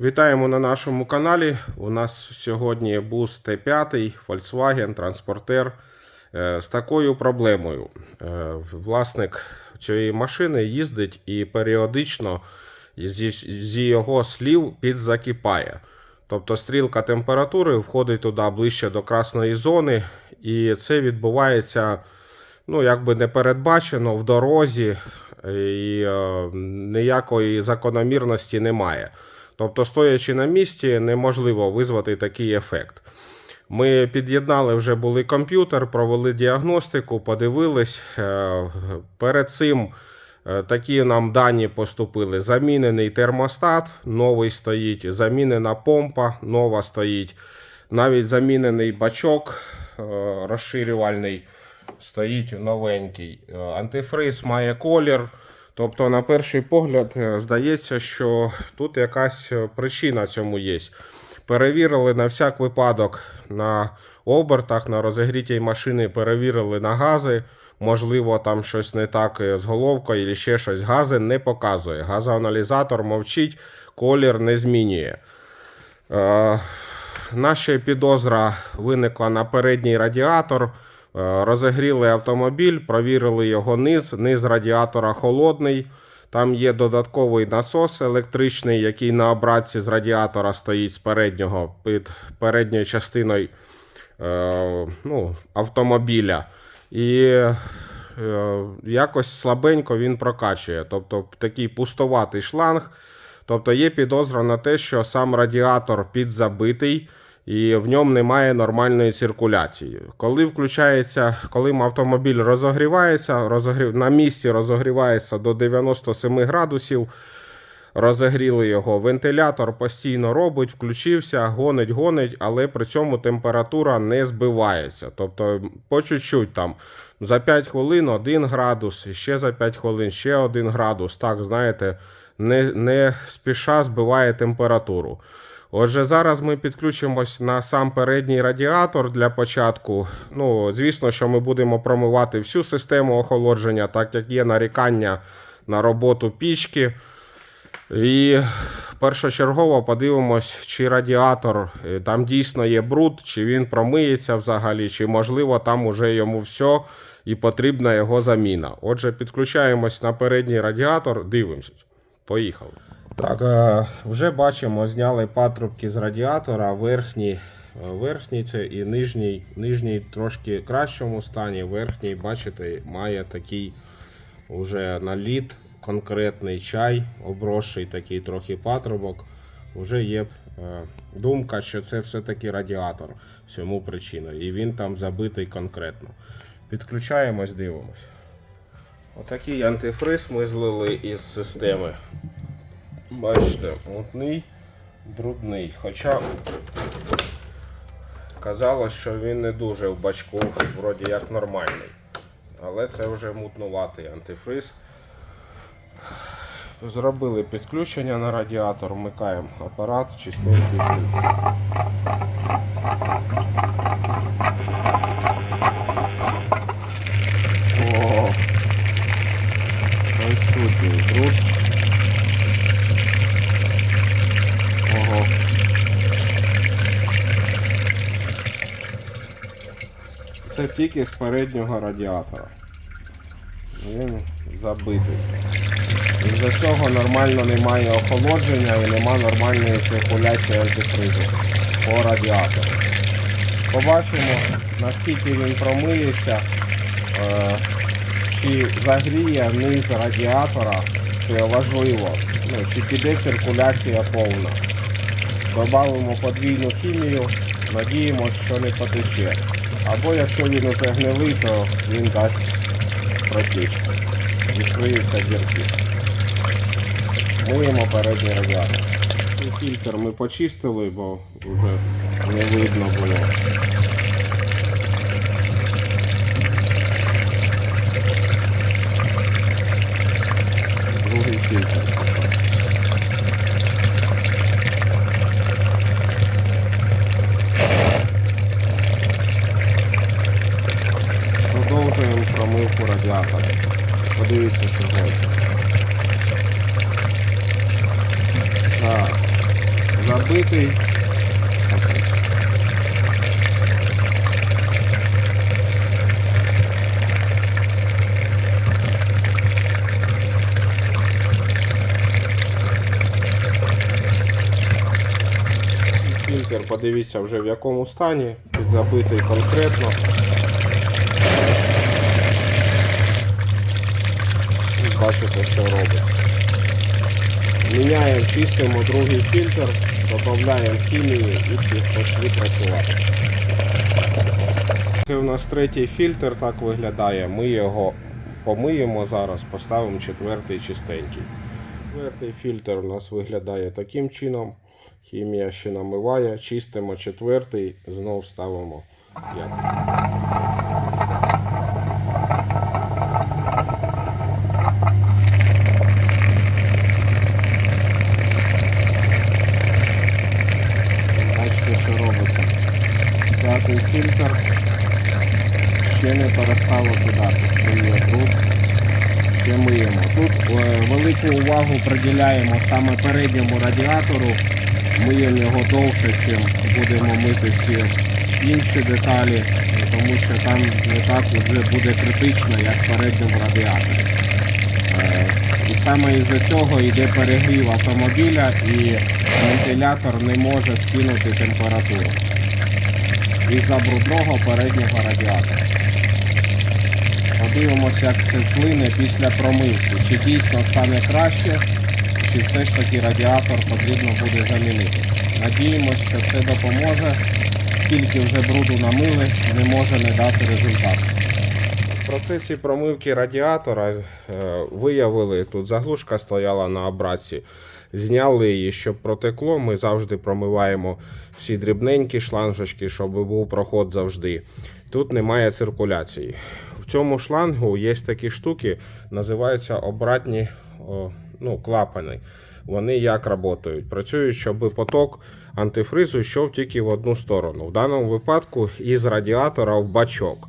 Вітаємо на нашому каналі. У нас сьогодні бус Т5, Volkswagen, транспортер е, з такою проблемою. Е, Власник цієї машини їздить і періодично зі його слів підзакипає. Тобто стрілка температури входить туди ближче до красної зони, і це відбувається ну, якби не передбачено в дорозі, і е, ніякої закономірності немає. Тобто, стоячи на місці, неможливо визвати такий ефект. Ми під'єднали вже були комп'ютер, провели діагностику, подивились. Е, Перед цим е, такі нам дані поступили: замінений термостат, новий стоїть, замінена помпа, нова стоїть. Навіть замінений бачок е, розширювальний стоїть новенький. Антифриз має колір. Тобто, на перший погляд, е, здається, що тут якась е, причина цьому є. Перевірили на всяк випадок на обертах, на розігрітій машини, перевірили на гази. Можливо, там щось не так е, з головкою, або ще щось. Гази не показує. Газоаналізатор мовчить, колір не змінює. Е, наша підозра виникла на передній радіатор. Розігріли автомобіль, провірили його низ. Низ радіатора холодний. Там є додатковий насос електричний, який на обратці з радіатора стоїть з переднього під передньою частиною е, ну, автомобіля. І е, якось слабенько він прокачує. Тобто такий пустуватий шланг. Тобто є підозра на те, що сам радіатор підзабитий і в ньому немає нормальної циркуляції. Коли включається, коли автомобіль розогрівається, розогрів, на місці розогрівається до 97 градусів. Розігріли його. Вентилятор постійно робить, включився, гонить, гонить, але при цьому температура не збивається. Тобто, по чуть-чуть там за 5 хвилин 1 градус, і ще за 5 хвилин ще 1 градус. Так, знаєте, не, не спіша збиває температуру. Отже, зараз ми підключимось на сам передній радіатор для початку. Ну, звісно, що ми будемо промивати всю систему охолодження, так як є нарікання на роботу пічки. І першочергово подивимось, чи радіатор е, там дійсно є бруд, чи він промиється взагалі, чи можливо там уже йому все і потрібна його заміна. Отже, підключаємось на передній радіатор, дивимося. Поїхали. Так, е, вже бачимо, зняли патрубки з радіатора, верхній, е, верхній це і нижній, нижній трошки кращому стані, верхній, бачите, має такий уже наліт, конкретний чай, обросший такий трохи патрубок. Вже є е, думка, що це все-таки радіатор всьому причиною. І він там забитий конкретно. Підключаємось, дивимось. Отакий антифриз ми злили із системи. Бачите, мутний, брудний. Хоча казалось, що він не дуже в бачку, вроді як нормальний. Але це вже мутнуватий антифриз. Зробили підключення на радіатор, вмикаємо апарат, чистенький фільтр. О, присутній бруд. Ого. Це тільки з переднього радіатора. Він забитий. Із-за цього нормально немає охолодження і нема нормальної циркуляції антифризу по радіатору. Побачимо, наскільки він промиється, е, чи загріє низ радіатора, це важливо, ну, чи піде циркуляція повна. Добавимо подвійну хімію, надіємося, що не потече. Або якщо він уже гнилий, то він дасть протічку. Відкриються дірки. Миємо передній радіатор. Фільтр ми почистили, бо вже не видно було. Другий фільтр пішов. Продовжуємо промивку радіатора. Подивіться, що робить. Так. підзабитий. Фільтр, подивіться вже в якому стані, підзабитий конкретно. Бачите, що робить. Міняємо, чистимо другий фільтр, додаємо хімію і пішли працювати. Це у нас третій фільтр так виглядає. Ми його помиємо зараз, поставимо четвертий чистенький. Четвертий фільтр у нас виглядає таким чином. Хімія ще намиває, чистимо четвертий, знов ставимо п'ятий. П'ятий фільтр ще не перестало кидати. Тут. Ще миємо. Тут е, велику увагу приділяємо саме передньому радіатору. Миємо його довше, ніж будемо мити всі інші деталі, тому що там не так вже буде критично, як в передньому радіаторі. Е, І саме із-за цього йде перегрів автомобіля і вентилятор не може скинути температуру із-за брудного переднього радіатора. Подивимося, як це вплине після промивки. Чи дійсно стане краще, чи все ж таки радіатор потрібно буде замінити. Надіємося, що це допоможе. Скільки вже бруду намили, не може не дати результат. В процесі промивки радіатора е, виявили, тут заглушка стояла на обратці. Зняли її, щоб протекло. Ми завжди промиваємо всі дрібненькі шлангочки, щоб був проход завжди. Тут немає циркуляції. В цьому шлангу є такі штуки, називаються обратні ну, клапани. Вони як працюють? Працюють, щоб поток антифризу йшов тільки в одну сторону. В даному випадку із радіатора в бачок.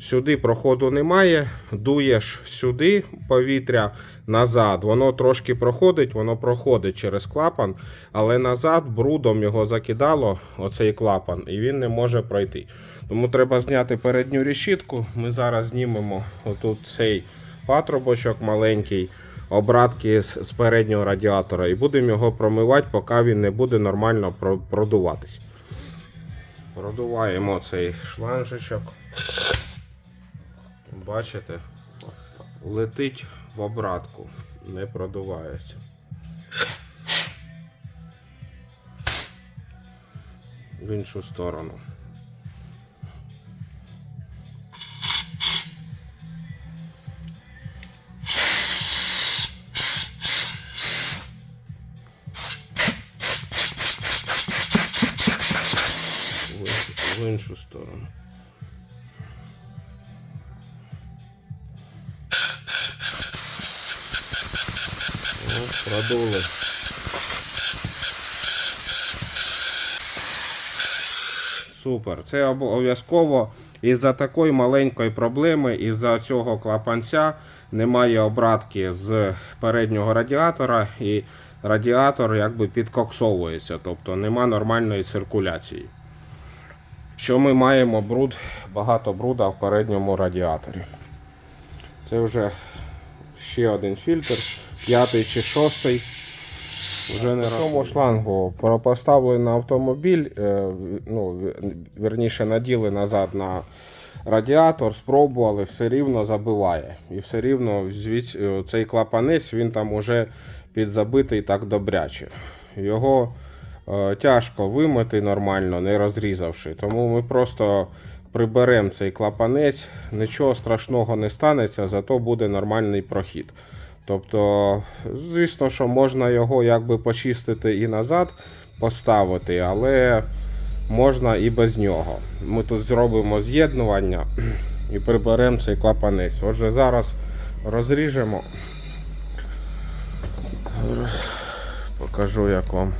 Сюди проходу немає, дуєш сюди повітря назад. Воно трошки проходить, воно проходить через клапан, але назад брудом його закидало, оцей клапан, і він не може пройти. Тому треба зняти передню решітку. Ми зараз знімемо отут цей патрубочок маленький, обратки з переднього радіатора, і будемо його промивати, поки він не буде нормально продуватись. Продуваємо цей шланжичок. Бачите, летить в обратку, не продувається. В іншу сторону. Продули. Супер. Це обов'язково із-за такої маленької проблеми, із-за цього клапанця немає обратки з переднього радіатора і радіатор якби підкоксовується, тобто нема нормальної циркуляції. Що ми маємо бруд, багато бруда в передньому радіаторі. Це вже ще один фільтр, п'ятий чи шостий. Вже не цьому шлангу поставили на автомобіль, е, ну, верніше наділи назад на радіатор, спробували, все рівно забиває. І все рівно е, цей клапанець він там уже підзабитий так добряче. Його е, тяжко вимити нормально, не розрізавши. Тому ми просто приберемо цей клапанець, нічого страшного не станеться, зато буде нормальний прохід. Тобто, звісно, що можна його якби почистити і назад поставити, але можна і без нього. Ми тут зробимо з'єднування і приберемо цей клапанець. Отже, зараз розріжемо. Покажу, як вам.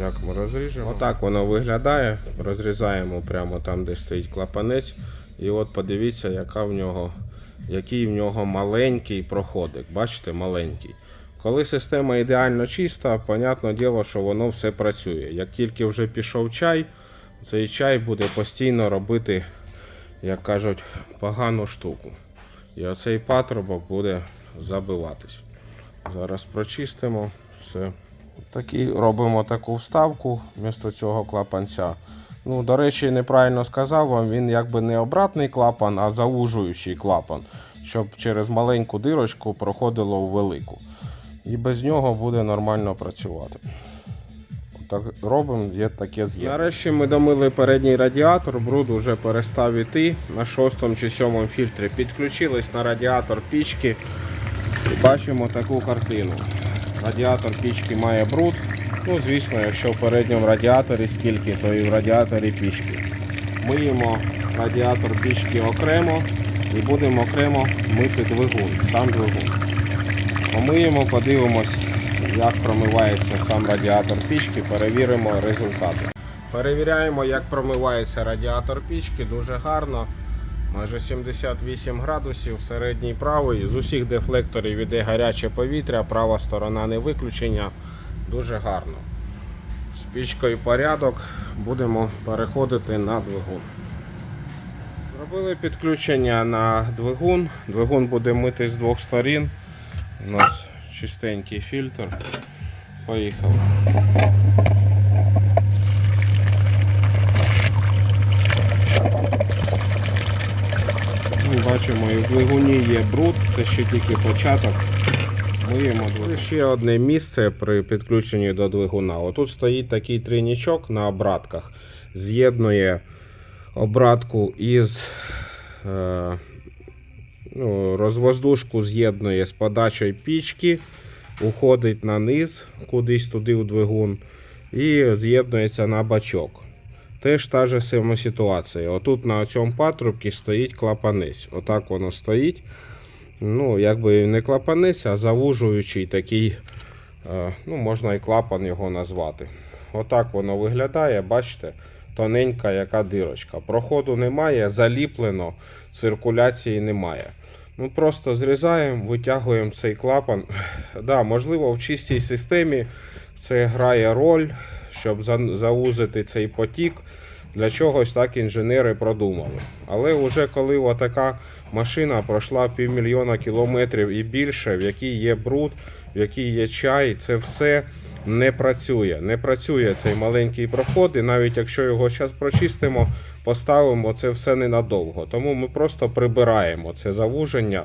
Як ми розріжемо. Отак воно виглядає. Розрізаємо прямо там, де стоїть клапанець. І от подивіться, яка в нього, який в нього маленький проходик. Бачите, маленький. Коли система ідеально чиста, понятне діло, що воно все працює. Як тільки вже пішов чай, цей чай буде постійно робити, як кажуть, погану штуку. І оцей патрубок буде забиватись. Зараз прочистимо все. Такі, робимо таку вставку вмісто цього клапанця. Ну, до речі, неправильно сказав вам, він якби не обратний клапан, а заужуючий клапан, щоб через маленьку дирочку проходило у велику. І без нього буде нормально працювати. Так робимо, є таке з'єднання. Нарешті ми домили передній радіатор, бруд вже перестав іти на шостому чи сьомому фільтрі. Підключились на радіатор пічки і бачимо таку картину. Радіатор пічки має бруд. Ну, звісно, якщо в передньому радіаторі скільки, то і в радіаторі пічки. Миємо радіатор пічки окремо і будемо окремо мити двигун, сам двигун. Помиємо, подивимось, як промивається сам радіатор пічки, перевіримо результати. Перевіряємо, як промивається радіатор пічки, дуже гарно. Майже 78 градусів, середній правий. З усіх дефлекторів іде гаряче повітря, права сторона не виключення. Дуже гарно. З пічкою порядок. Будемо переходити на двигун. Зробили підключення на двигун. Двигун буде мити з двох сторін. У нас чистенький фільтр. Поїхали. Бачимо, і в двигуні є бруд, це ще тільки початок. Ще одне місце при підключенні до двигуна. Отут стоїть такий трійничок на обратках. З'єднує обратку із е, ну, розвоздушку з'єднує з подачою пічки, уходить на низ, кудись туди у двигун, і з'єднується на бачок. Теж та ж сама ситуація. Отут на цьому патрубці стоїть клапанець. Отак воно стоїть. Ну, якби не клапанець, а завужуючий такий, е, ну, можна і клапан його назвати. Отак воно виглядає, бачите, тоненька яка дирочка. Проходу немає, заліплено, циркуляції немає. Ну, Просто зрізаємо, витягуємо цей клапан. Да, можливо, в чистій системі це грає роль, щоб за- заузити цей потік. Для чогось так інженери продумали. Але вже коли отака машина пройшла півмільйона кілометрів і більше, в якій є бруд, в якій є чай, це все не працює. Не працює цей маленький проход, і навіть якщо його зараз прочистимо, поставимо це все ненадовго. Тому ми просто прибираємо це завуження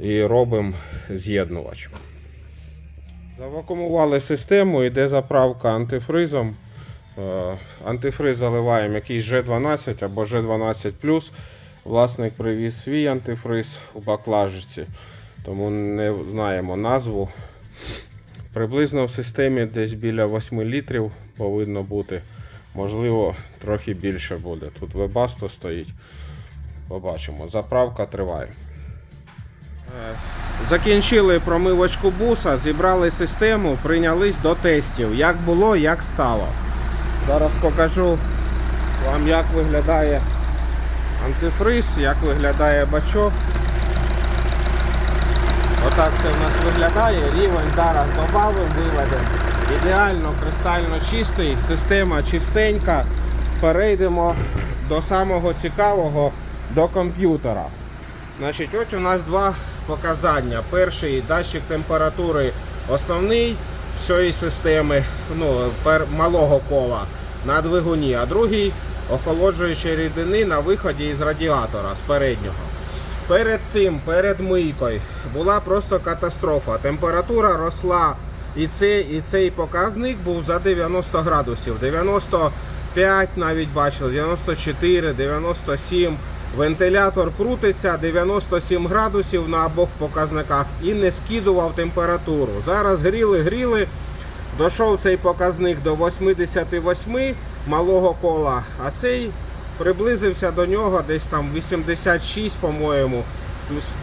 і робимо з'єднувач. Завакумували систему, йде заправка антифризом. Е, Антифриз заливаємо якийсь G12 або G12. Власник привіз свій антифриз у баклажці, тому не знаємо назву. Приблизно в системі десь біля 8 літрів повинно бути. Можливо, трохи більше буде. Тут вебасто стоїть. Побачимо. Заправка триває. Закінчили промивочку буса, зібрали систему, прийнялись до тестів. Як було, як стало. Зараз покажу вам, як виглядає антифриз, як виглядає бачок. Отак це в нас виглядає. Рівень зараз додавив, виведемо. Ідеально, кристально чистий, система чистенька. Перейдемо до самого цікавого, до комп'ютера. Значить, от у нас два показання. Перший датчик температури основний всієї системи ну, малого кола на двигуні, а другий охолоджуючий рідини на виході із радіатора з переднього. Перед цим, перед мийкою, була просто катастрофа. Температура росла, і цей, і цей показник був за 90 градусів. 95 навіть бачили, 94, 97. Вентилятор крутиться 97 градусів на обох показниках і не скидував температуру. Зараз гріли, гріли. Дійшов цей показник до 88 малого кола, а цей приблизився до нього десь там 86, по-моєму.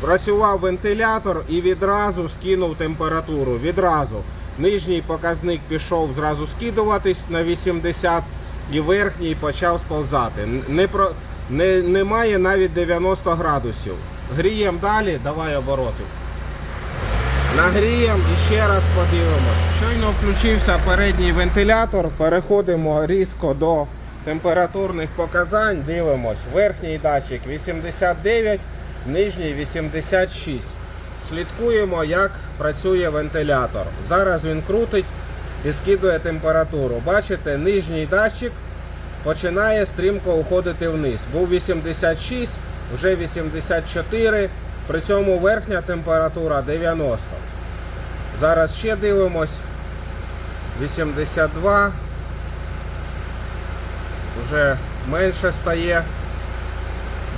Працював вентилятор і відразу скинув температуру. Відразу. Нижній показник пішов зразу скидуватись на 80 і верхній почав сползати. Не про... не, немає навіть 90 градусів. Гріємо далі, давай обороти. Нагріємо і ще раз подивимось. Щойно включився передній вентилятор. Переходимо різко до температурних показань. Дивимось. Верхній датчик 89, нижній 86. Слідкуємо, як працює вентилятор. Зараз він крутить і скидує температуру. Бачите, нижній датчик починає стрімко уходити вниз. Був 86, вже 84, при цьому верхня температура 90. Зараз ще дивимось. 82. Вже менше стає.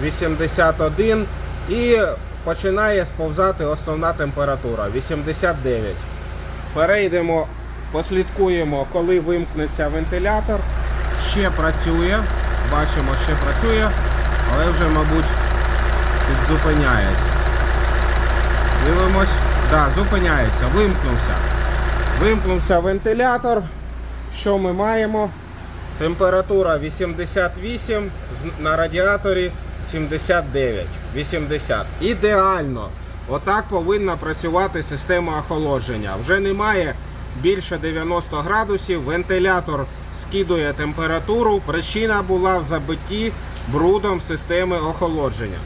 81 і починає сповзати основна температура 89. Перейдемо, послідкуємо, коли вимкнеться вентилятор. Ще працює. Бачимо, ще працює, але вже, мабуть, підзупиняється. Дивимось. Да, зупиняється, вимкнувся. Вимкнувся вентилятор. Що ми маємо? Температура 88, на радіаторі 79, 80. Ідеально. Отак повинна працювати система охолодження. Вже немає більше 90 градусів. Вентилятор скидує температуру. Причина була в забитті брудом системи охолодження.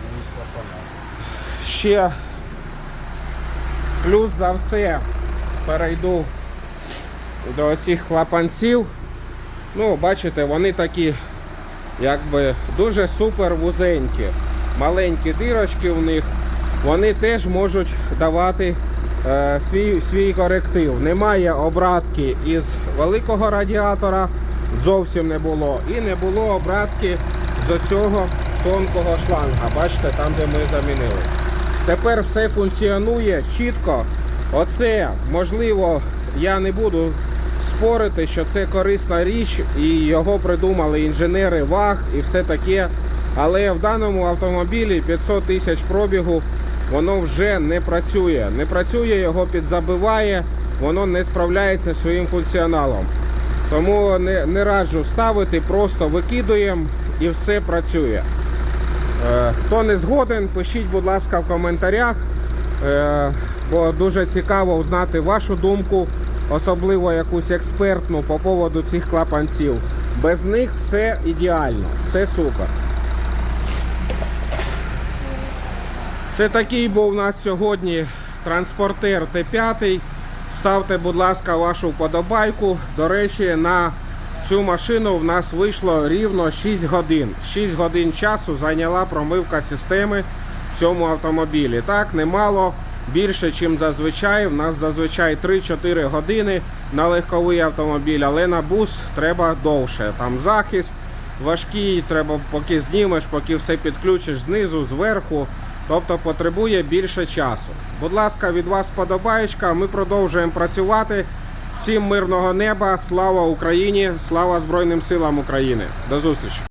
Ще плюс за все перейду до цих клапанців. Ну, бачите, вони такі, якби дуже супер вузенькі. Маленькі дирочки в них. Вони теж можуть давати е, свій, свій коректив. Немає обратки із великого радіатора, зовсім не було. І не було обратки з цього тонкого шланга. Бачите, там, де ми замінили. Тепер все функціонує чітко. Оце, можливо, я не буду спорити, що це корисна річ і його придумали інженери ВАГ і все таке. Але в даному автомобілі 500 тисяч пробігу воно вже не працює. Не працює, його підзабиває, воно не справляється зі своїм функціоналом. Тому не, не раджу ставити, просто викидуємо і все працює. Е, Хто не згоден, пишіть, будь ласка, в коментарях, е, бо дуже цікаво узнати вашу думку, особливо якусь експертну по поводу цих клапанців. Без них все ідеально, все супер. Це такий був у нас сьогодні транспортер Т5. Ставте, будь ласка, вашу вподобайку. До речі, на цю машину в нас вийшло рівно 6 годин. 6 годин часу зайняла промивка системи в цьому автомобілі. Так, немало більше, ніж зазвичай. У нас зазвичай 3-4 години на легковий автомобіль, але на бус треба довше. Там захист важкий, треба поки знімеш, поки все підключиш знизу, зверху. Тобто потребує більше часу. Будь ласка, від вас подобаєчка. Ми продовжуємо працювати. Всім мирного неба, слава Україні, слава Збройним силам України. До зустрічі!